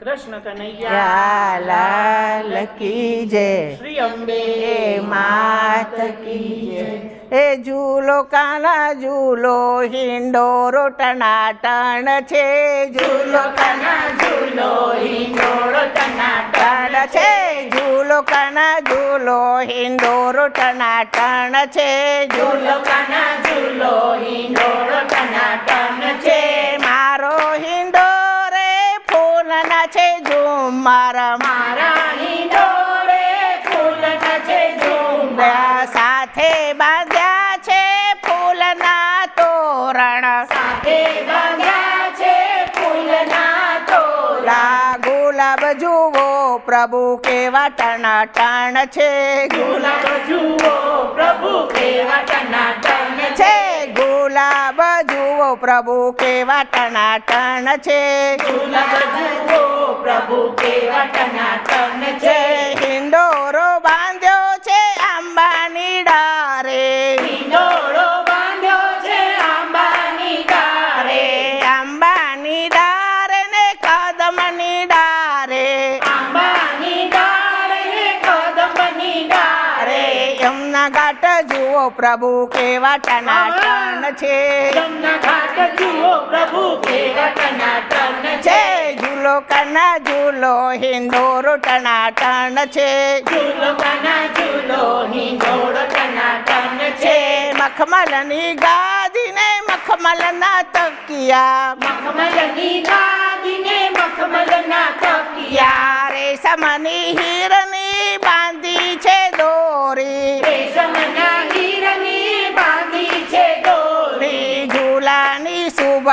કૃષ્ણ કનૈયા લાલ કી જય. શ્રી અંબે એ માત કી જય. એ ઝૂલો કાના ઝૂલો હિંડોરો ટનાટણ છે. ઝૂલો કાના ઝૂલો હિંડોળો ટનાટન ટણ છે. ઝૂલો કાના ઝૂલો હિંડોરો ટનાટણ છે. ઝૂલો પ્રભુ કેવા ટનાટણ છે? ગુલાબ જુઓ પ્રભુ કેવા ટનાટન છે? ગુલાબ જુઓ પ્રભુ કેવા ટનાટન છે? ગુલાબ જુઓ પ્રભુ કેવા ટનાટન ટણ છે? હિંડોરો બાંધ્યો છે આંબાની ડારે. હિંડોરો બાંધ્યો છે આંબાની ડારે. આંબાની ડારે ને કદમની ડારે જુઓ પ્રભુ કેવા ટનાટન છે. જમના ઘાટ જુઓ પ્રભુ કેવા ટનાટન છે. ઝૂલો કના ઝૂલો હિંડોરો ટનાટન છે. ઝૂલો કાના ઝૂલો હિંડોળો ટનાટન છે. મખમલની ગાદીને મખમલના તકિયા. મખમલની ગાદીને મખમલના તકિયા. યારે સમની હીરની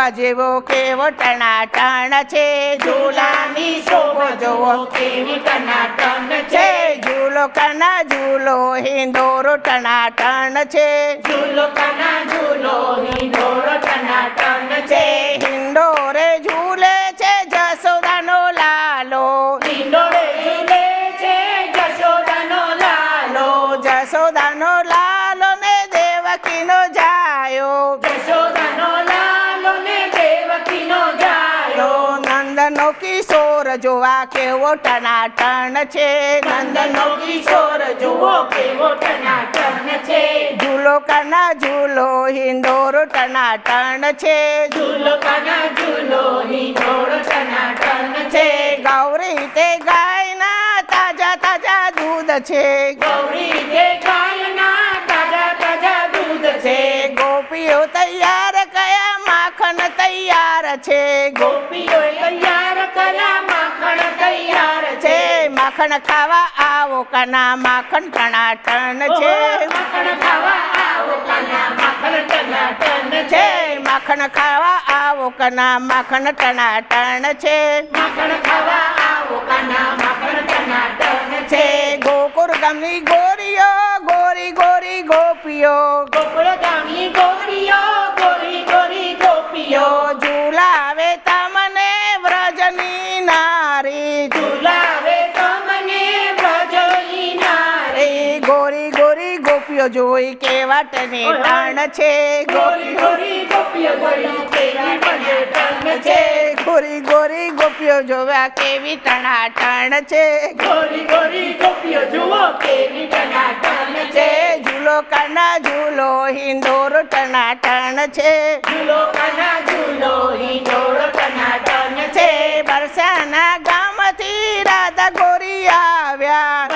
શોભા જેવો કેવો ટણાટણ છે. ઝૂલાની શોભા જોવો કેવી ટણાટણ છે. ઝૂલો કના ઝૂલો હિંદોરો ટણાટણ છે. ઝૂલો કના ઝૂલો હિંદોરો ટણાટણ છે. હિંડોરે ઝૂલે છે જસોદાનો લાલો. હિંડોરે ઝૂલે છે જસોદાનો લાલો. જસોદાનો લાલો ટનાટન છે. નંદનો કિશોર જુઓ કેવો ટનાટન છે. ઝૂલો કના ઝૂલો હિંડોરો ટનાટન છે ઝૂલો કાના ઝૂલો હિંડોળો ટનાટન છે. ગૌરી તે ગાયના તાજા તાજા દૂધ છે. ગૌરી તે ગાયના તાજા તાજા દૂધ છે. ગોપીઓ તૈયાર કયા માખણ તૈયાર છે? ગોપીઓ તૈયાર કર્યા માખણ તૈયાર છે. માખણ ખાવા આવો કના માખણ ટણાટણ છે. માખણ ખાવા આવો કાના માખણ ટનાટન છે. છે માખણ ખાવા આવો કના માખણ ટણાટણ છે. માખણ ખાવા આવો કાના માખણ ટનાટન છે. છે ગોકુર ગામની ગોરીઓ ગોરી ગોરી ગોપીઓ. ગોકુળ ગામની જોઈ કેવા ટને ટાણ છે. ગોરી ગોરી ગોપીઓ જોઈ કેવી ટનાટન છે. ગોરી ગોરી ગોપીઓ જોવા કેવી ટણાટણ છે. ગોરી ગોરી ગોપીઓ જુઓ કેવી ટનાટન ટાણ છે ઝૂલો કાના ઝૂલો હિંડોરો ટણાટણ છે. ઝૂલો કાના ઝૂલો હિંડોળો ટણા ટાણ છે બરસાના ગામથી રાધા ગોરી આવ્યા.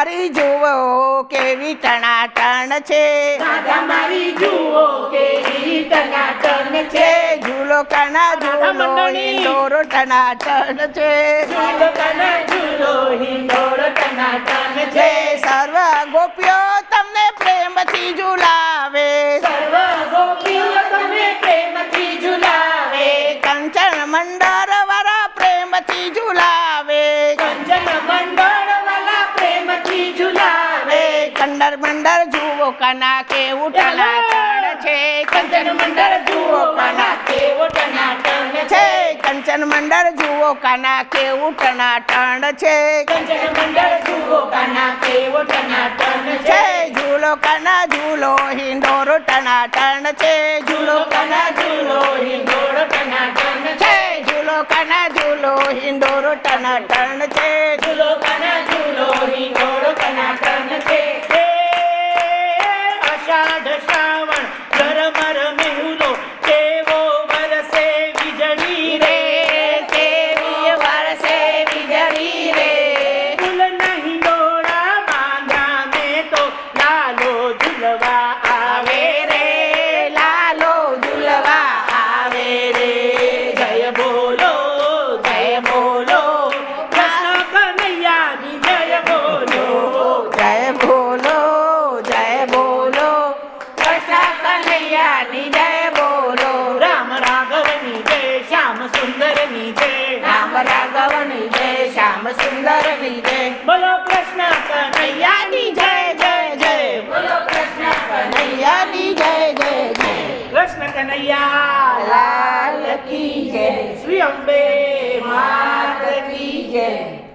મારી જુઓ કેવી ટણાટણ છે. દાદા મારી જુઓ કેવી ટણાટણ છે. ઝૂલો કણા ઝૂલો મંડળી. ટણાટણ છે. ઝૂલો કાના પ્રેમથી મંડળ જુઓ કના કેવું ટનાટણ છે. કંચન મંડળ જુઓ કાના કેવો ટનાટન છે. કંચન મંડળ જુઓ કાના કેવું ટનાટણ છે. કંચન મંડળ જુઓ કાના કેવો ટનાટન છે. ઝૂલો કના ઝૂલો હિંડોરો ટનાટણ છે. ઝૂલો લાલો શ્યામ વિજય. જય બોલો કૃષ્ણ કનૈયાની જય જય જય. બોલો કૃષ્ણ કનૈયાની જય જય જય. કૃષ્ણ કનૈયા, લાલ કી જય. શ્રી અંબે માત કી જય.